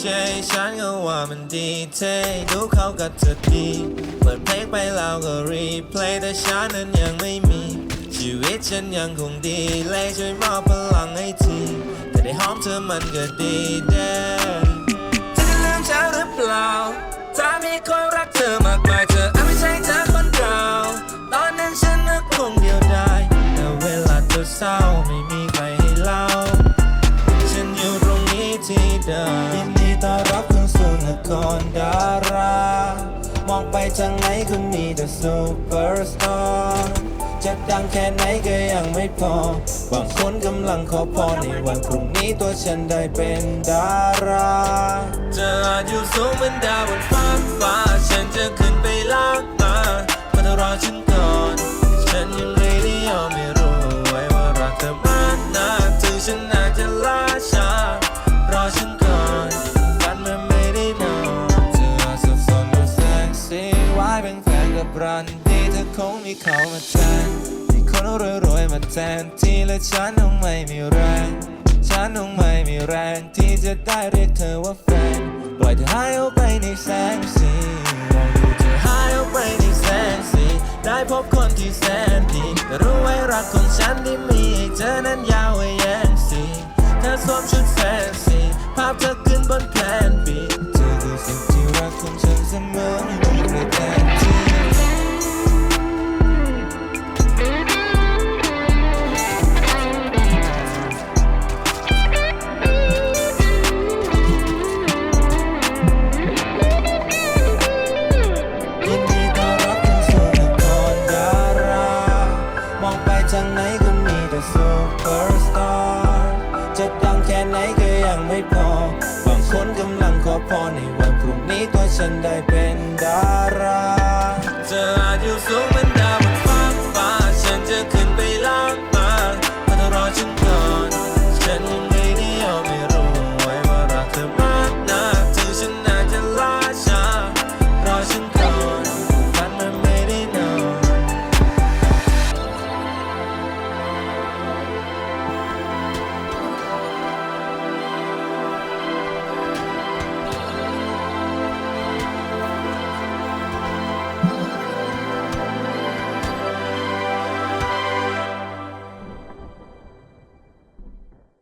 ใจฉันก็ว่ามันดีเท่ดูเขากับเธอดี เปิดเพลงไปแล้วก็รีเพลย์แต่ฉันนั้นยังไม่มี ชีวิตฉันยังคงดีเลยช่วยมอบพลังให้ทีแต่ได้หอมเธอมันก็ดีเด้จะได้ลืมฉันหรือเปล่า ถ้ามีคนรักเธอมากมายเธออาจไม่ใช่เธอคนเก่าตอนนั้นฉันนึกคงเดียวดายแต่เวลาเธอเศร้าไม่มีใครให้เล่า ฉันอยู่ตรงนี้ที่เดิม สู่นดารา มองไปทางไหนก็มีแต่ซูเปอร์สตาร์จะดังแค่ไหนก็ยังไม่พอ บางคนกำลังขอพรในวันพรุ่งนี้ตัวฉันได้เป็นดารา จะอาจอยู่สูงเหมือนดาวบนฟ้าฟ้าฉันจะขึ้น แฟนกับรันดีเธอคงมีเขามาแทนมีคนรวยๆมาแทนที่และฉันคงไม่มีแรง ฉันคงไม่มีแรงที่จะได้เรียกเธอว่าแฟน ปล่อยเธอหายออกไปในแสงสีมองดูเธอหายออกไปในแสงสีได้พบคนที่แสนดีแต่รู้ไว้รักของฉันที่มีเธอนั้นยา จากไหนก็มีแต่ซูเปอร์สตาร์จะดังแค่ไหนก็ยังไม่พอ บางคนกำลังขอพรในวันพรุ่งนี้ตัวฉันได้เป็นดารา จะอาจอยู่สูง